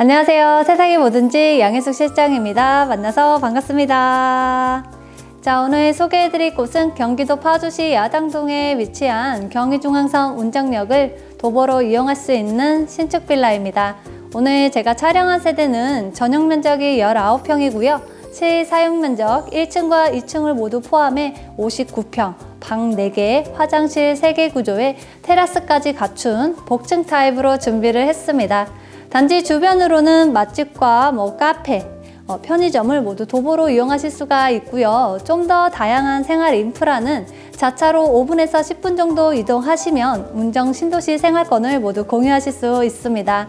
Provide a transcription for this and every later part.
안녕하세요. 세상이 뭐든지 양혜숙 실장입니다. 만나서 반갑습니다. 자, 오늘 소개해드릴 곳은 경기도 파주시 야당동에 위치한 경의중앙선 운정역을 도보로 이용할 수 있는 신축 빌라입니다. 오늘 제가 촬영한 세대는 전용 면적이 19평이고요. 실사용 면적 1층과 2층을 모두 포함해 59평, 방 4개, 화장실 3개 구조에 테라스까지 갖춘 복층 타입으로 준비를 했습니다. 단지 주변으로는 맛집과 뭐 카페, 어, 편의점을 모두 도보로 이용하실 수가 있고요. 좀 더 다양한 생활 인프라는 자차로 5분에서 10분 정도 이동하시면 운정 신도시 생활권을 모두 공유하실 수 있습니다.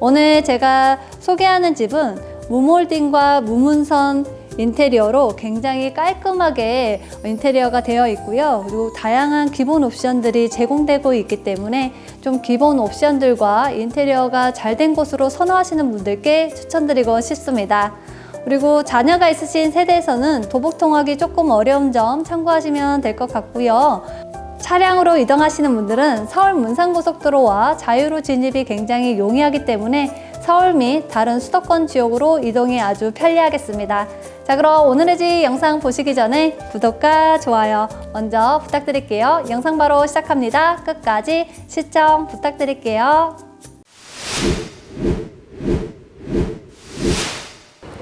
오늘 제가 소개하는 집은 무몰딩과 무문선 인테리어로 굉장히 깔끔하게 인테리어가 되어 있고요. 그리고 다양한 기본 옵션들이 제공되고 있기 때문에 좀 기본 옵션들과 인테리어가 잘 된 곳으로 선호하시는 분들께 추천드리고 싶습니다. 그리고 자녀가 있으신 세대에서는 도복 통하기 조금 어려운 점 참고하시면 될 것 같고요. 차량으로 이동하시는 분들은 서울 문산고속도로와 자유로 진입이 굉장히 용이하기 때문에 서울 및 다른 수도권 지역으로 이동이 아주 편리하겠습니다. 자, 그럼 오늘의 집 영상 보시기 전에 구독과 좋아요 먼저 부탁드릴게요. 영상 바로 시작합니다. 끝까지 시청 부탁드릴게요.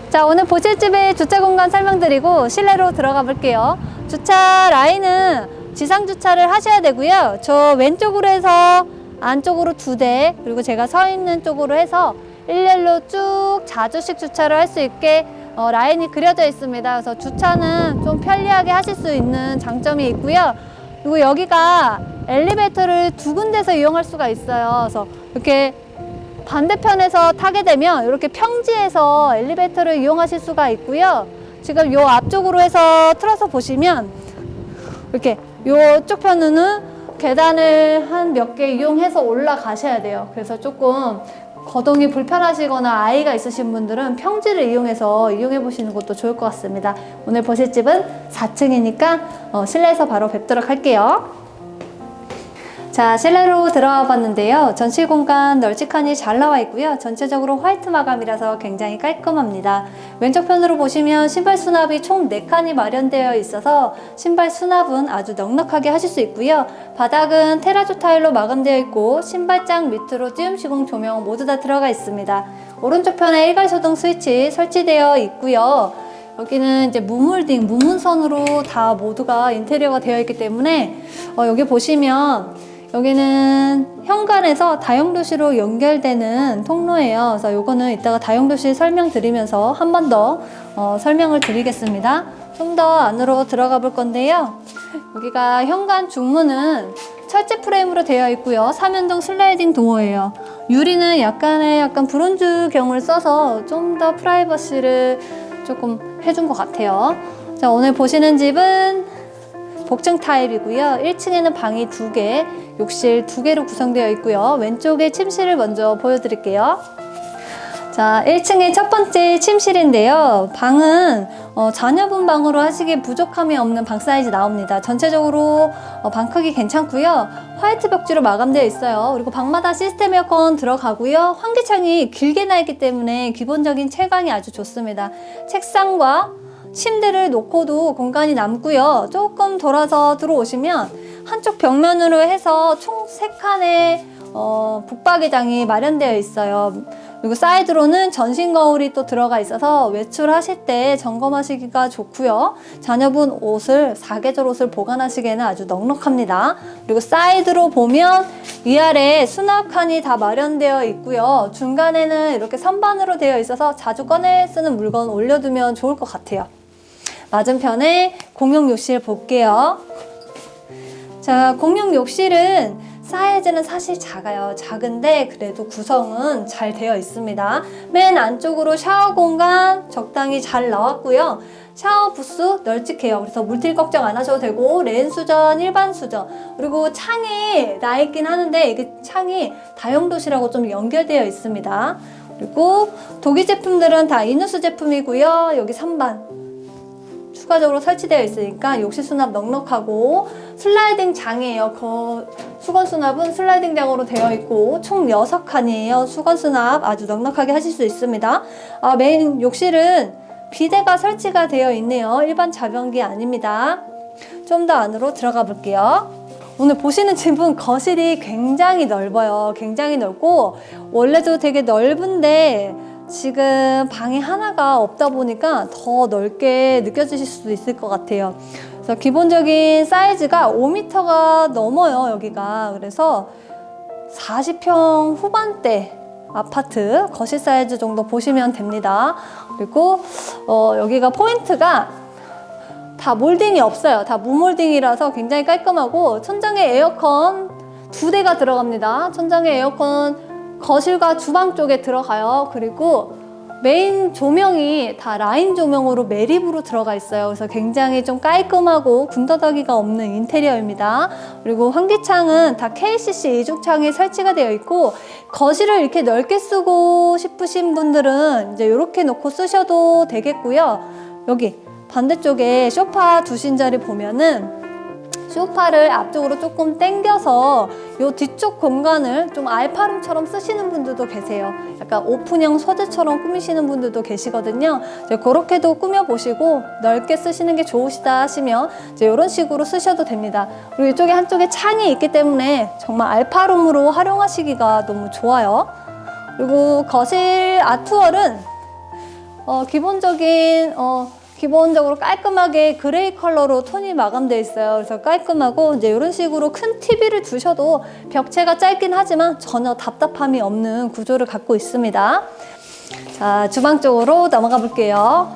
자, 오늘 보실 집의 주차 공간 설명드리고 실내로 들어가 볼게요. 주차 라인은 지상 주차를 하셔야 되고요. 저 왼쪽으로 해서 안쪽으로 두 대, 그리고 제가 서 있는 쪽으로 해서 일렬로 쭉 자주식 주차를 할 수 있게 어, 라인이 그려져 있습니다. 그래서 주차는 좀 편리하게 하실 수 있는 장점이 있고요. 그리고 여기가 엘리베이터를 두 군데서 이용할 수가 있어요. 그래서 이렇게 반대편에서 타게 되면 이렇게 평지에서 엘리베이터를 이용하실 수가 있고요. 지금 요 앞쪽으로 해서 틀어서 보시면 이렇게 요쪽 편은 계단을 한 몇 개 이용해서 올라가셔야 돼요. 그래서 조금 거동이 불편하시거나 아이가 있으신 분들은 평지를 이용해서 이용해 보시는 것도 좋을 것 같습니다. 오늘 보실 집은 4층이니까 어, 실내에서 바로 뵙도록 할게요. 자, 실내로 들어와 봤는데요. 전실 공간 널찍하니 잘 나와 있고요. 전체적으로 화이트 마감이라서 굉장히 깔끔합니다. 왼쪽 편으로 보시면 신발 수납이 총 4칸이 마련되어 있어서 신발 수납은 아주 넉넉하게 하실 수 있고요. 바닥은 테라조 타일로 마감되어 있고 신발장 밑으로 띄움 시공 조명 모두 다 들어가 있습니다. 오른쪽 편에 일괄 소등 스위치 설치되어 있고요. 여기는 이제 무물딩, 무문선으로 다 모두가 인테리어가 되어 있기 때문에 어, 여기 보시면 여기는 현관에서 다용도시로 연결되는 통로예요. 그래서 요거는 이따가 다용도시 설명드리면서 한 번 더 어, 설명을 드리겠습니다. 좀 더 안으로 들어가 볼 건데요. 여기가 현관 중문은 철제 프레임으로 되어 있고요. 사면동 슬라이딩 도어예요. 유리는 약간의 약간 브론즈 경을 써서 좀 더 프라이버시를 조금 해준 것 같아요. 자, 오늘 보시는 집은 복층 타입이고요. 1층에는 방이 두 개, 욕실 두 개로 구성되어 있고요. 왼쪽에 침실을 먼저 보여드릴게요. 자, 1층의 첫 번째 침실인데요. 방은 어, 자녀분 방으로 하시기에 부족함이 없는 방 사이즈 나옵니다. 전체적으로 어, 방 크기 괜찮고요. 화이트 벽지로 마감되어 있어요. 그리고 방마다 시스템 에어컨 들어가고요. 환기창이 길게 나 있기 때문에 기본적인 채광이 아주 좋습니다. 책상과 침대를 놓고도 공간이 남고요. 조금 돌아서 들어오시면 한쪽 벽면으로 해서 총 3칸의 어, 북박이장이 마련되어 있어요. 그리고 사이드로는 전신 거울이 또 들어가 있어서 외출하실 때 점검하시기가 좋고요. 자녀분 옷을 사계절 옷을 보관하시기에는 아주 넉넉합니다. 그리고 사이드로 보면 위아래 수납 칸이 다 마련되어 있고요. 중간에는 이렇게 선반으로 되어 있어서 자주 꺼내 쓰는 물건 올려두면 좋을 것 같아요. 맞은편에 공용 욕실 볼게요. 자, 공용 욕실은 사이즈는 사실 작아요. 작은데 그래도 구성은 잘 되어 있습니다. 맨 안쪽으로 샤워 공간 적당히 잘 나왔고요. 샤워 부스 널찍해요. 그래서 물틸 걱정 안 하셔도 되고 레인 수전, 일반 수전 그리고 창이 나 있긴 하는데 이게 창이 다용 도시라고 좀 연결되어 있습니다. 그리고 독일 제품들은 다 이누스 제품이고요. 여기 선반 추가적으로 설치되어 있으니까 욕실 수납 넉넉하고 슬라이딩 장이에요. 그 수건 수납은 슬라이딩 장으로 되어 있고 총 6칸이에요. 수건 수납 아주 넉넉하게 하실 수 있습니다. 아, 메인 욕실은 비데가 설치가 되어 있네요. 일반 자변기 아닙니다. 좀 더 안으로 들어가 볼게요. 오늘 보시는 집은 거실이 굉장히 넓어요. 굉장히 넓고 원래도 되게 넓은데 지금 방이 하나가 없다 보니까 더 넓게 느껴지실 수도 있을 것 같아요. 그래서 기본적인 사이즈가 5m가 넘어요, 여기가. 그래서 40평 후반대 아파트 거실 사이즈 정도 보시면 됩니다. 그리고 어, 여기가 포인트가 다 몰딩이 없어요. 다 무몰딩이라서 굉장히 깔끔하고 천장에 에어컨 두 대가 들어갑니다. 천장에 에어컨 거실과 주방 쪽에 들어가요. 그리고 메인 조명이 다 라인 조명으로 매립으로 들어가 있어요. 그래서 굉장히 좀 깔끔하고 군더더기가 없는 인테리어입니다. 그리고 환기창은 다 KCC 이중창이 설치가 되어 있고 거실을 이렇게 넓게 쓰고 싶으신 분들은 이제 이렇게 놓고 쓰셔도 되겠고요. 여기 반대쪽에 소파 두신 자리 보면은 소파를 앞쪽으로 조금 당겨서 요 뒤쪽 공간을 좀 알파룸처럼 쓰시는 분들도 계세요. 약간 오픈형 소재처럼 꾸미시는 분들도 계시거든요. 이제 그렇게도 꾸며보시고 넓게 쓰시는 게 좋으시다 하시면 이제 이런 식으로 쓰셔도 됩니다. 그리고 이쪽에 한쪽에 창이 있기 때문에 정말 알파룸으로 활용하시기가 너무 좋아요. 그리고 거실 아트월은 어, 기본적인 어, 기본적으로 깔끔하게 그레이 컬러로 톤이 마감되어 있어요. 그래서 깔끔하고 이제 이런 식으로 큰 TV를 두셔도 벽체가 짧긴 하지만 전혀 답답함이 없는 구조를 갖고 있습니다. 자, 주방 쪽으로 넘어가 볼게요.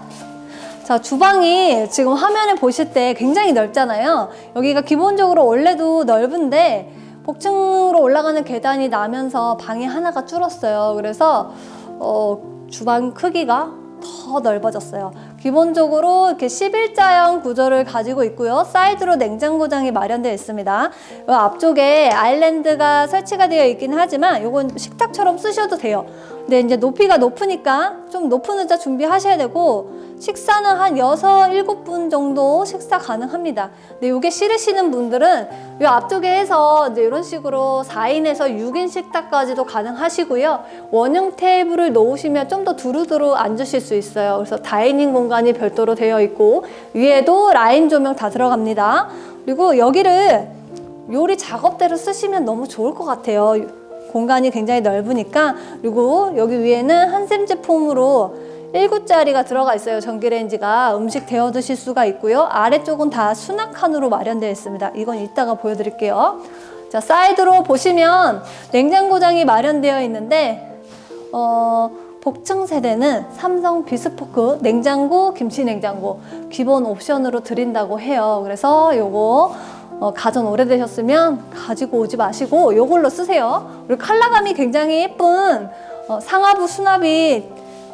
자, 주방이 지금 화면에 보실 때 굉장히 넓잖아요. 여기가 기본적으로 원래도 넓은데 복층으로 올라가는 계단이 나면서 방이 하나가 줄었어요. 그래서 어, 주방 크기가 더 넓어졌어요. 기본적으로 이렇게 11자형 구조를 가지고 있고요. 사이드로 냉장고장이 마련되어 있습니다. 이 앞쪽에 아일랜드가 설치가 되어 있긴 하지만 이건 식탁처럼 쓰셔도 돼요. 근데 이제 높이가 높으니까 좀 높은 의자 준비하셔야 되고 식사는 한 6, 7분 정도 식사 가능합니다. 근데 이게 싫으시는 분들은 이 앞쪽에 해서 이제 이런 식으로 4인에서 6인 식탁까지도 가능하시고요. 원형 테이블을 놓으시면 좀 더 두루두루 앉으실 수 있어요. 그래서 다이닝 공간이 별도로 되어 있고 위에도 라인 조명 다 들어갑니다. 그리고 여기를 요리 작업대로 쓰시면 너무 좋을 것 같아요. 공간이 굉장히 넓으니까 그리고 여기 위에는 한샘 제품으로 1구짜리가 들어가 있어요. 전기레인지가 음식 데워 드실 수가 있고요. 아래쪽은 다 수납칸으로 마련되어 있습니다. 이건 이따가 보여드릴게요. 자, 사이드로 보시면 냉장고장이 마련되어 있는데 어, 복층 세대는 삼성 비스포크 냉장고, 김치 냉장고 기본 옵션으로 드린다고 해요. 그래서 요거 어, 가전 오래되셨으면 가지고 오지 마시고 요걸로 쓰세요. 그리고 컬러감이 굉장히 예쁜 어, 상하부 수납이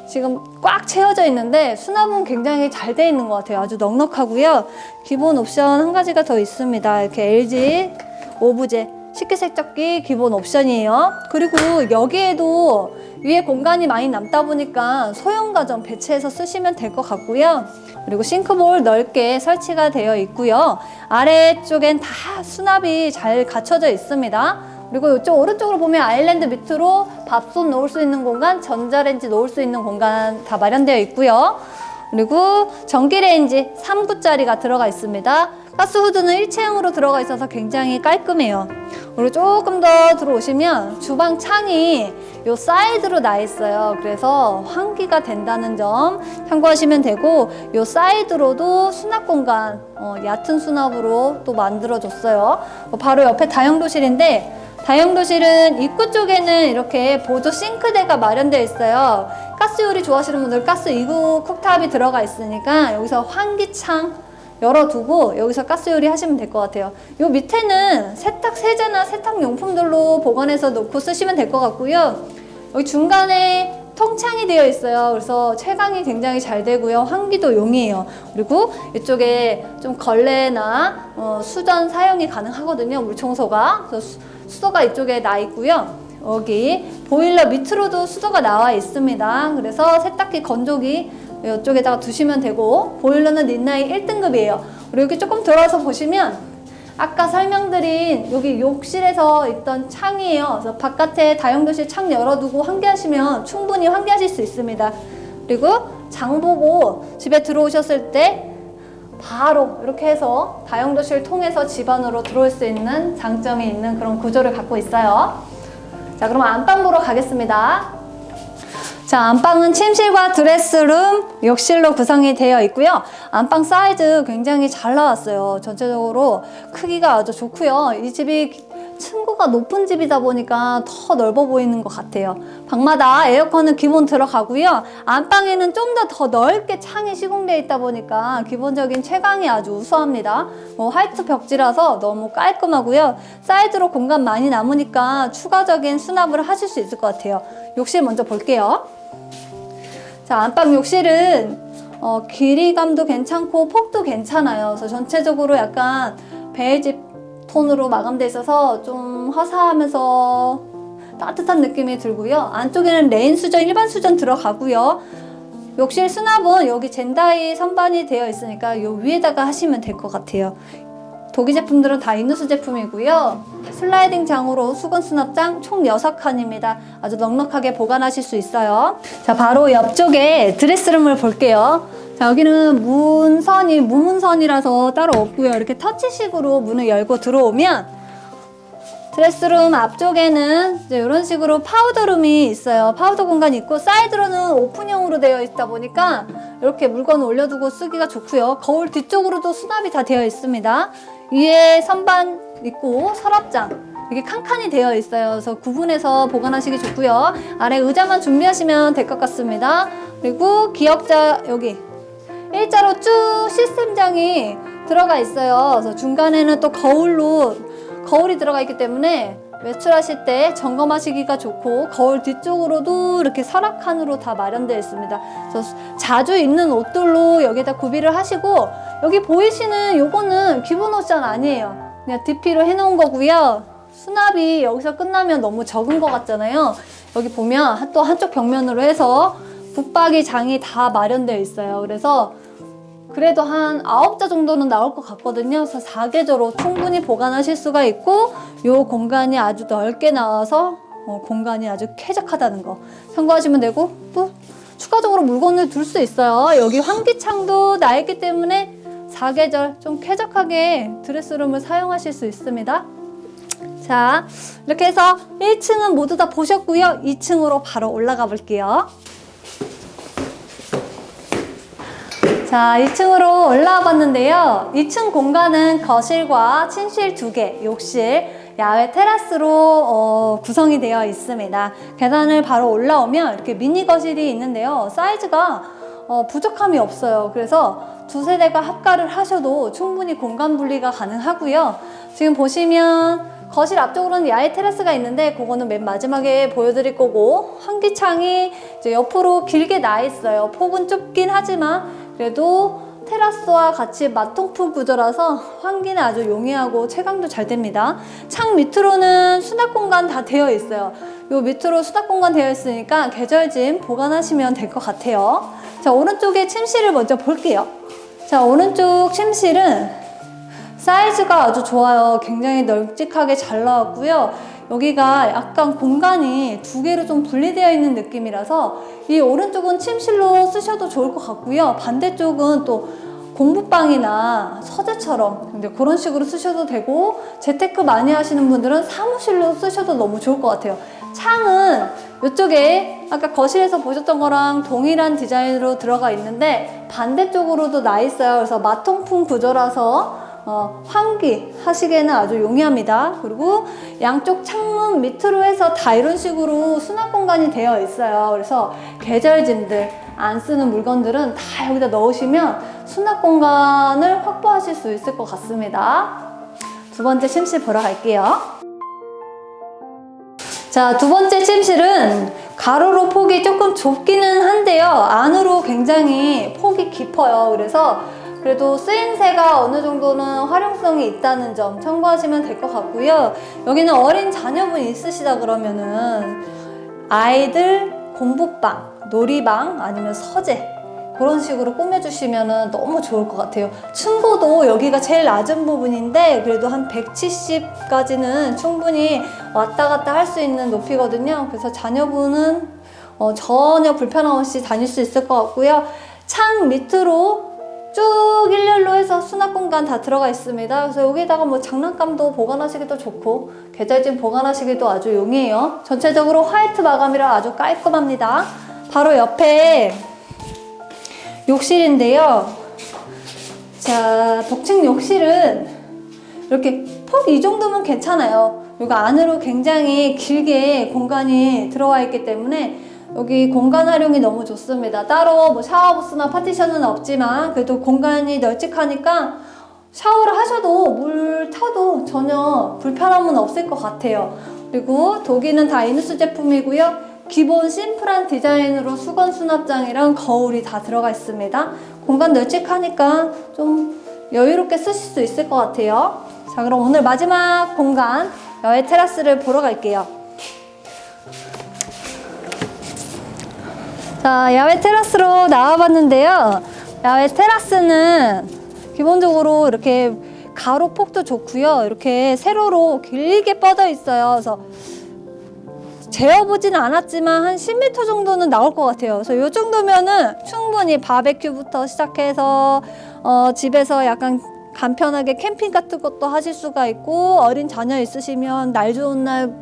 지금 꽉 채워져 있는데 수납은 굉장히 잘 돼 있는 것 같아요. 아주 넉넉하고요. 기본 옵션 한 가지가 더 있습니다. 이렇게 LG 오브제 식기세척기 기본 옵션이에요. 그리고 여기에도 위에 공간이 많이 남다 보니까 소형 가전 배치해서 쓰시면 될 것 같고요. 그리고 싱크볼 넓게 설치가 되어 있고요. 아래쪽엔 다 수납이 잘 갖춰져 있습니다. 그리고 이쪽 오른쪽으로 보면 아일랜드 밑으로 밥솥 놓을 수 있는 공간, 전자레인지 놓을 수 있는 공간 다 마련되어 있고요. 그리고 전기레인지 3구짜리가 들어가 있습니다. 가스 후드는 일체형으로 들어가 있어서 굉장히 깔끔해요. 그리고 조금 더 들어오시면 주방 창이 요 사이드로 나 있어요. 그래서 환기가 된다는 점 참고하시면 되고 요 사이드로도 수납 공간 어, 얕은 수납으로 또 만들어줬어요. 어, 바로 옆에 다용도실인데 다용도실은 입구 쪽에는 이렇게 보조 싱크대가 마련되어 있어요. 가스 요리 좋아하시는 분들 가스 2구 쿡탑이 들어가 있으니까 여기서 환기창 열어두고 여기서 가스 요리 하시면 될 것 같아요. 요 밑에는 세탁 세제나 세탁 용품들로 보관해서 놓고 쓰시면 될 것 같고요. 여기 중간에 통창이 되어 있어요. 그래서 채광이 굉장히 잘 되고요. 환기도 용이에요. 그리고 이쪽에 좀 걸레나 어, 수전 사용이 가능하거든요. 물 청소가. 그래서 수, 수도가 이쪽에 나 있고요. 여기 보일러 밑으로도 수도가 나와 있습니다. 그래서 세탁기 건조기 이쪽에다가 두시면 되고 보일러는 린나이 1등급이에요. 그리고 여기 조금 들어와서 보시면 아까 설명드린 여기 욕실에서 있던 창이에요. 그래서 바깥에 다용도실 창 열어두고 환기하시면 충분히 환기하실 수 있습니다. 그리고 장 보고 집에 들어오셨을 때 바로 이렇게 해서 다용도실 통해서 집 안으로 들어올 수 있는 장점이 있는 그런 구조를 갖고 있어요. 자, 그럼 안방 보러 가겠습니다. 자, 안방은 침실과 드레스룸, 욕실로 구성이 되어 있고요. 안방 사이즈 굉장히 잘 나왔어요. 전체적으로 크기가 아주 좋고요. 이 집이 층고가 높은 집이다 보니까 더 넓어 보이는 것 같아요. 방마다 에어컨은 기본 들어가고요. 안방에는 좀 더 더 넓게 창이 시공되어 있다 보니까 기본적인 채광이 아주 우수합니다. 뭐 화이트 벽지라서 너무 깔끔하고요. 사이드로 공간 많이 남으니까 추가적인 수납을 하실 수 있을 것 같아요. 욕실 먼저 볼게요. 자, 안방 욕실은 어, 길이감도 괜찮고 폭도 괜찮아요. 그래서 전체적으로 약간 베이지 톤으로 마감돼 있어서 좀 화사하면서 따뜻한 느낌이 들고요. 안쪽에는 레인 수전, 일반 수전 들어가고요. 욕실 수납은 여기 젠다이 선반이 되어 있으니까 요 위에다가 하시면 될 것 같아요. 독일 제품들은 다 이누스 제품이고요. 슬라이딩 장으로 수건 수납장 총 6칸입니다. 아주 넉넉하게 보관하실 수 있어요. 자, 바로 옆쪽에 드레스룸을 볼게요. 자, 여기는 문선이 무문선이라서 따로 없고요. 이렇게 터치식으로 문을 열고 들어오면 드레스룸 앞쪽에는 이런 식으로 파우더룸이 있어요. 파우더 공간이 있고 사이드로는 오픈형으로 되어 있다 보니까 이렇게 물건 올려두고 쓰기가 좋고요. 거울 뒤쪽으로도 수납이 다 되어 있습니다. 위에 선반 있고 서랍장 이게 칸칸이 되어 있어요. 그래서 구분해서 보관하시기 좋고요. 아래 의자만 준비하시면 될 것 같습니다. 그리고 기역자 여기 일자로 쭉 시스템장이 들어가 있어요. 그래서 중간에는 또 거울로 거울이 들어가 있기 때문에 외출하실 때 점검하시기가 좋고 거울 뒤쪽으로도 이렇게 서랍칸으로 다 마련되어 있습니다. 그래서 자주 입는 옷들로 여기다 구비를 하시고 여기 보이시는 요거는 기본 옷장 아니에요. 그냥 DP로 해놓은 거고요. 수납이 여기서 끝나면 너무 적은 것 같잖아요. 여기 보면 또 한쪽 벽면으로 해서 붙박이 장이 다 마련되어 있어요. 그래서 그래도 한 9자 정도는 나올 것 같거든요. 그래서 4계절로 충분히 보관하실 수가 있고 요 공간이 아주 넓게 나와서 어, 공간이 아주 쾌적하다는 거 참고하시면 되고 또 추가적으로 물건을 둘 수 있어요. 여기 환기창도 나 있기 때문에 4계절 좀 쾌적하게 드레스룸을 사용하실 수 있습니다. 자, 이렇게 해서 1층은 모두 다 보셨고요. 2층으로 바로 올라가 볼게요. 자, 2층으로 올라와 봤는데요. 2층 공간은 거실과 침실 두 개, 욕실, 야외 테라스로 어, 구성이 되어 있습니다. 계단을 바로 올라오면 이렇게 미니 거실이 있는데요. 사이즈가 어, 부족함이 없어요. 그래서 두 세 대가 합가를 하셔도 충분히 공간 분리가 가능하고요. 지금 보시면 거실 앞쪽으로는 야외 테라스가 있는데 그거는 맨 마지막에 보여드릴 거고 환기창이 이제 옆으로 길게 나 있어요. 폭은 좁긴 하지만 그래도 테라스와 같이 마통풍 구조라서 환기는 아주 용이하고 채광도 잘 됩니다. 창 밑으로는 수납 공간 다 되어 있어요. 요 밑으로 수납 공간 되어 있으니까 계절짐 보관하시면 될 것 같아요. 자, 오른쪽에 침실을 먼저 볼게요. 자, 오른쪽 침실은 사이즈가 아주 좋아요. 굉장히 널찍하게 잘 나왔고요. 여기가 약간 공간이 두 개로 좀 분리되어 있는 느낌이라서 이 오른쪽은 침실로 쓰셔도 좋을 것 같고요. 반대쪽은 또 공부방이나 서재처럼 근데 그런 식으로 쓰셔도 되고 재테크 많이 하시는 분들은 사무실로 쓰셔도 너무 좋을 것 같아요. 창은 이쪽에 아까 거실에서 보셨던 거랑 동일한 디자인으로 들어가 있는데 반대쪽으로도 나 있어요. 그래서 마통풍 구조라서 어, 환기 하시기에는 아주 용이합니다. 그리고 양쪽 창문 밑으로 해서 다 이런 식으로 수납 공간이 되어 있어요. 그래서 계절짐들 안 쓰는 물건들은 다 여기다 넣으시면 수납 공간을 확보하실 수 있을 것 같습니다. 두 번째 침실 보러 갈게요. 자, 두 번째 침실은 가로로 폭이 조금 좁기는 한데요. 안으로 굉장히 폭이 깊어요. 그래서 그래도 쓰임새가 어느 정도는 활용성이 있다는 점 참고하시면 될 것 같고요. 여기는 어린 자녀분 있으시다 그러면은 아이들 공부방, 놀이방 아니면 서재 그런 식으로 꾸며주시면 너무 좋을 것 같아요. 층고도 여기가 제일 낮은 부분인데 그래도 한 170까지는 충분히 왔다 갔다 할 수 있는 높이거든요. 그래서 자녀분은 어, 전혀 불편함 없이 다닐 수 있을 것 같고요. 창 밑으로 쭉 일렬로 해서 수납 공간 다 들어가 있습니다. 그래서 여기다가 뭐 장난감도 보관하시기도 좋고 계절짐 보관하시기도 아주 용이해요. 전체적으로 화이트 마감이라 아주 깔끔합니다. 바로 옆에 욕실인데요. 자, 복층 욕실은 이렇게 폭 이 정도면 괜찮아요. 여기 안으로 굉장히 길게 공간이 들어와 있기 때문에 여기 공간 활용이 너무 좋습니다. 따로 뭐 샤워부스나 파티션은 없지만 그래도 공간이 널찍하니까 샤워를 하셔도 물 타도 전혀 불편함은 없을 것 같아요. 그리고 독일은 다 이누스 제품이고요. 기본 심플한 디자인으로 수건 수납장이랑 거울이 다 들어가 있습니다. 공간 널찍하니까 좀 여유롭게 쓰실 수 있을 것 같아요. 자, 그럼 오늘 마지막 공간 야외 테라스를 보러 갈게요. 자, 야외 테라스로 나와봤는데요. 야외 테라스는 기본적으로 이렇게 가로 폭도 좋고요. 이렇게 세로로 길게 뻗어 있어요. 그래서 재어보지는 않았지만 한 10m 정도는 나올 것 같아요. 그래서 이 정도면은 충분히 바베큐부터 시작해서 어, 집에서 약간 간편하게 캠핑 같은 것도 하실 수가 있고 어린 자녀 있으시면 날 좋은 날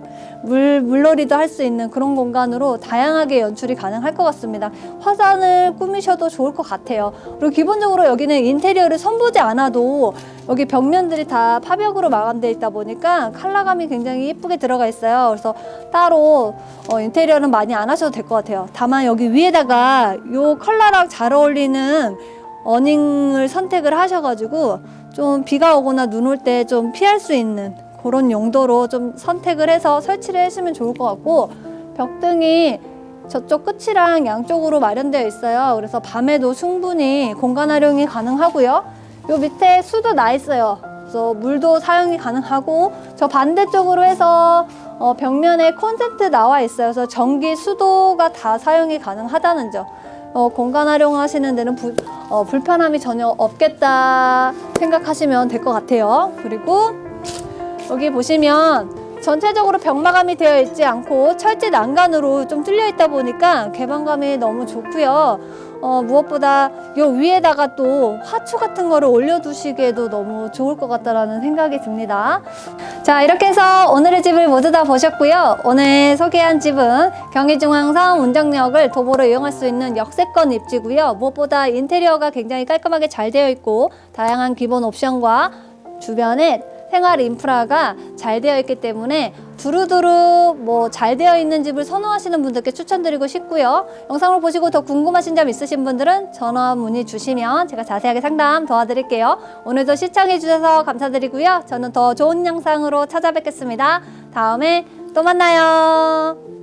물, 물놀이도 할 수 있는 그런 공간으로 다양하게 연출이 가능할 것 같습니다. 화단을 꾸미셔도 좋을 것 같아요. 그리고 기본적으로 여기는 인테리어를 선보지 않아도 여기 벽면들이 다 파벽으로 마감되어 있다 보니까 컬러감이 굉장히 예쁘게 들어가 있어요. 그래서 따로 어, 인테리어는 많이 안 하셔도 될 것 같아요. 다만 여기 위에다가 이 컬러랑 잘 어울리는 어닝을 선택을 하셔가지고 좀 비가 오거나 눈 올 때 좀 피할 수 있는 그런 용도로 좀 선택을 해서 설치를 해주시면 좋을 것 같고 벽등이 저쪽 끝이랑 양쪽으로 마련되어 있어요. 그래서 밤에도 충분히 공간 활용이 가능하고요. 요 밑에 수도 나 있어요. 그래서 물도 사용이 가능하고 저 반대쪽으로 해서 어, 벽면에 콘센트 나와 있어요. 그래서 전기 수도가 다 사용이 가능하다는 점. 어, 공간 활용하시는 데는 부- 어, 불편함이 전혀 없겠다 생각하시면 될 것 같아요. 그리고 여기 보시면 전체적으로 벽 마감이 되어 있지 않고 철제 난간으로 좀 뚫려 있다 보니까 개방감이 너무 좋고요. 어, 무엇보다 요 위에다가 또 화초 같은 거를 올려두시기에도 너무 좋을 것 같다라는 생각이 듭니다. 자, 이렇게 해서 오늘의 집을 모두 다 보셨고요. 오늘 소개한 집은 경기중앙선 운정역을 도보로 이용할 수 있는 역세권 입지고요. 무엇보다 인테리어가 굉장히 깔끔하게 잘 되어 있고 다양한 기본 옵션과 주변에 생활 인프라가 잘 되어 있기 때문에 두루두루 뭐 잘 되어 있는 집을 선호하시는 분들께 추천드리고 싶고요. 영상을 보시고 더 궁금하신 점 있으신 분들은 전화 문의 주시면 제가 자세하게 상담 도와드릴게요. 오늘도 시청해 주셔서 감사드리고요. 저는 더 좋은 영상으로 찾아뵙겠습니다. 다음에 또 만나요.